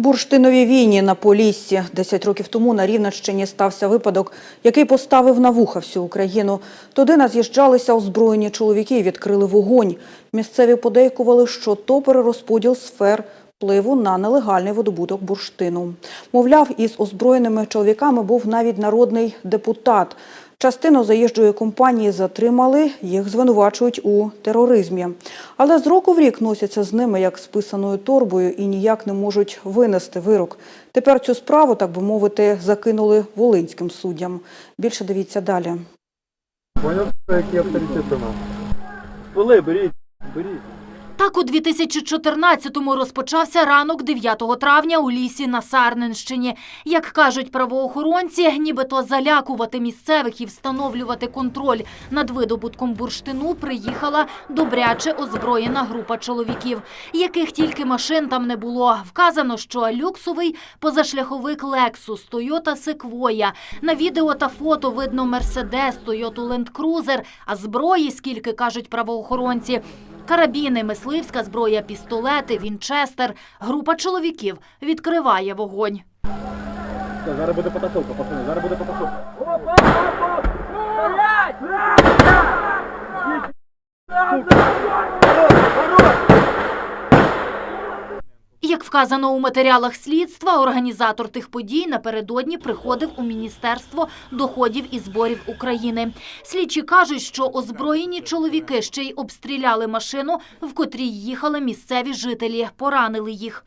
Бурштинові війні на Поліссі. Десять років тому на Рівненщині стався випадок, який поставив на вуха всю Україну. Туди наз'їжджалися озброєні чоловіки і відкрили вогонь. Місцеві подейкували, що то перерозподіл сфер впливу на нелегальний видобуток бурштину. Мовляв, із озброєними чоловіками був навіть народний депутат. Частину заїжджої компанії затримали, їх звинувачують у тероризмі. Але з року в рік носяться з ними як з писаною торбою і ніяк не можуть винести вирок. Тепер цю справу, так би мовити, закинули волинським суддям. Більше дивіться далі. Поняв, які авторитети нам? Були, беріть, беріть. Так у 2014-му розпочався ранок 9 травня у лісі на Сарненщині. Як кажуть правоохоронці, нібито залякувати місцевих і встановлювати контроль над видобутком бурштину приїхала добряче озброєна група чоловіків, яких тільки машин там не було. Вказано, що люксовий позашляховик Lexus, Toyota Sequoia. На відео та фото видно Toyota Land Cruiser, а зброї, скільки кажуть правоохоронці, Карабіни, мисливська зброя, пістолети, вінчестер. Група чоловіків відкриває вогонь. Зараз буде потасовка, пацани, зараз буде потасовка. Як вказано у матеріалах слідства, організатор тих подій напередодні приходив у Міністерство доходів і зборів України. Слідчі кажуть, що озброєні чоловіки ще й обстріляли машину, в котрій їхали місцеві жителі, поранили їх.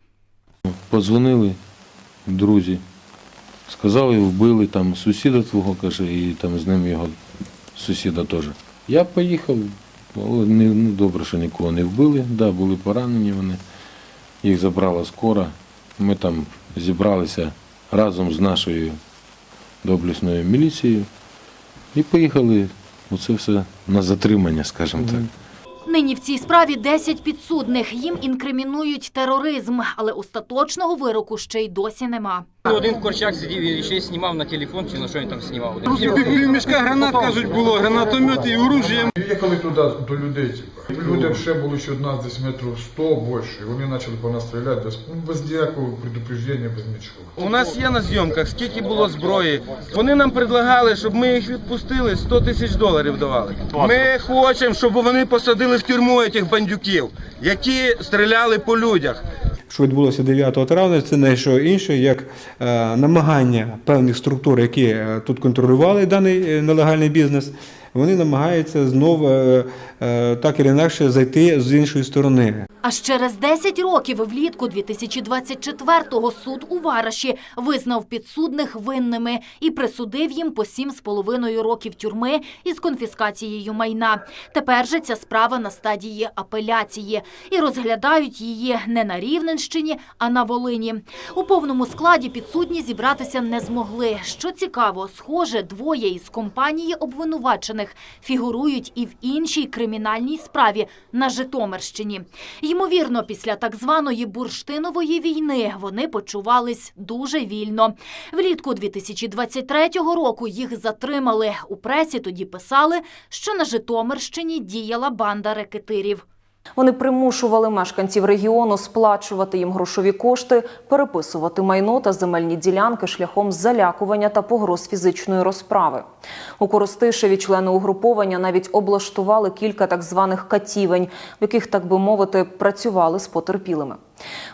Подзвонили друзі, сказали, вбили там сусіда твого, каже, і там з ним його сусіда теж. Я поїхав, але не, ну, добре, що нікого не вбили, да, були поранені вони. Їх забрала скора. Ми там зібралися разом з нашою доблісною міліцією і поїхали оце все на затримання, скажімо так. Нині в цій справі 10 підсудних. Їм інкримінують тероризм, але остаточного вироку ще й досі нема. Один в корчак сидів і ще й знімав на телефон, чи на що він там знімав. Пів мішка гранат, кажуть, було, гранатомети і оружие. Їхали туди до людей, типу. Людям ще було ще нас десь метрів 100 більше. І вони почали по нас стріляти без, ну, без ніякого предупреждення, без нічого. У нас є на зйомках, скільки було зброї. Вони нам предлагали, щоб ми їх відпустили, 100 тисяч доларів давали. Ми хочемо, щоб вони посадили в тюрму цих бандюків, які стріляли по людях. Що відбулося 9 травня, це не що інше, як е, намагання певних структур, які е, тут контролювали даний е, нелегальний бізнес, вони намагаються знову так і інакше зайти з іншої сторони. Аж через 10 років влітку 2024-го суд у Вараші визнав підсудних винними і присудив їм по 7,5 років тюрми із конфіскацією майна. Тепер же ця справа на стадії апеляції і розглядають її не на Рівненщині, а на Волині. У повному складі підсудні зібратися не змогли. Що цікаво, схоже, двоє із компанії обвинувачених фігурують і в іншій кримінальній справі на Житомирщині. Ймовірно, після так званої бурштинової війни вони почувались дуже вільно. Влітку 2023 року їх затримали. У пресі тоді писали, що на Житомирщині діяла банда рекетирів. Вони примушували мешканців регіону сплачувати їм грошові кошти, переписувати майно та земельні ділянки шляхом залякування та погроз фізичної розправи. У Коростишеві члени угруповання навіть облаштували кілька так званих катівень, в яких, так би мовити, працювали з потерпілими.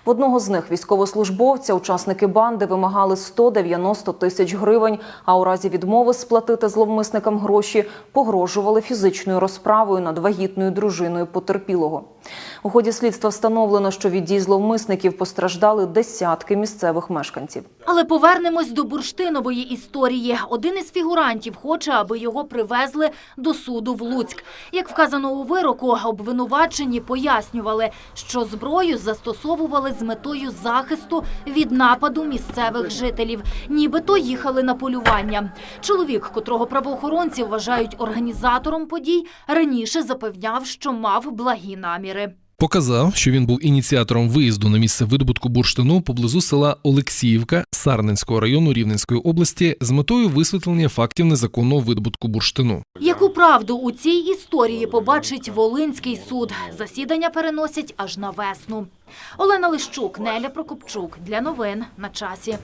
В одного з них військовослужбовця учасники банди вимагали 190 тисяч гривень, а у разі відмови сплатити зловмисникам гроші погрожували фізичною розправою над вагітною дружиною потерпілого. У ході слідства встановлено, що від дій зловмисників постраждали десятки місцевих мешканців. Але повернемось до бурштинової історії. Один із фігурантів хоче, аби його привезли до суду в Луцьк. Як вказано у вироку, обвинувачені пояснювали, що зброю застосовували з метою захисту від нападу місцевих жителів, нібито їхали на полювання. Чоловік, котрого правоохоронці вважають організатором подій, раніше запевняв, що мав благі наміри. Показав, що він був ініціатором виїзду на місце видобутку бурштину поблизу села Олексіївка Сарненського району Рівненської області з метою висвітлення фактів незаконного видобутку бурштину. Яку правду у цій історії побачить Волинський суд? Засідання переносять аж на весну. Олена Лищук, Неля Прокопчук. Для новин на часі.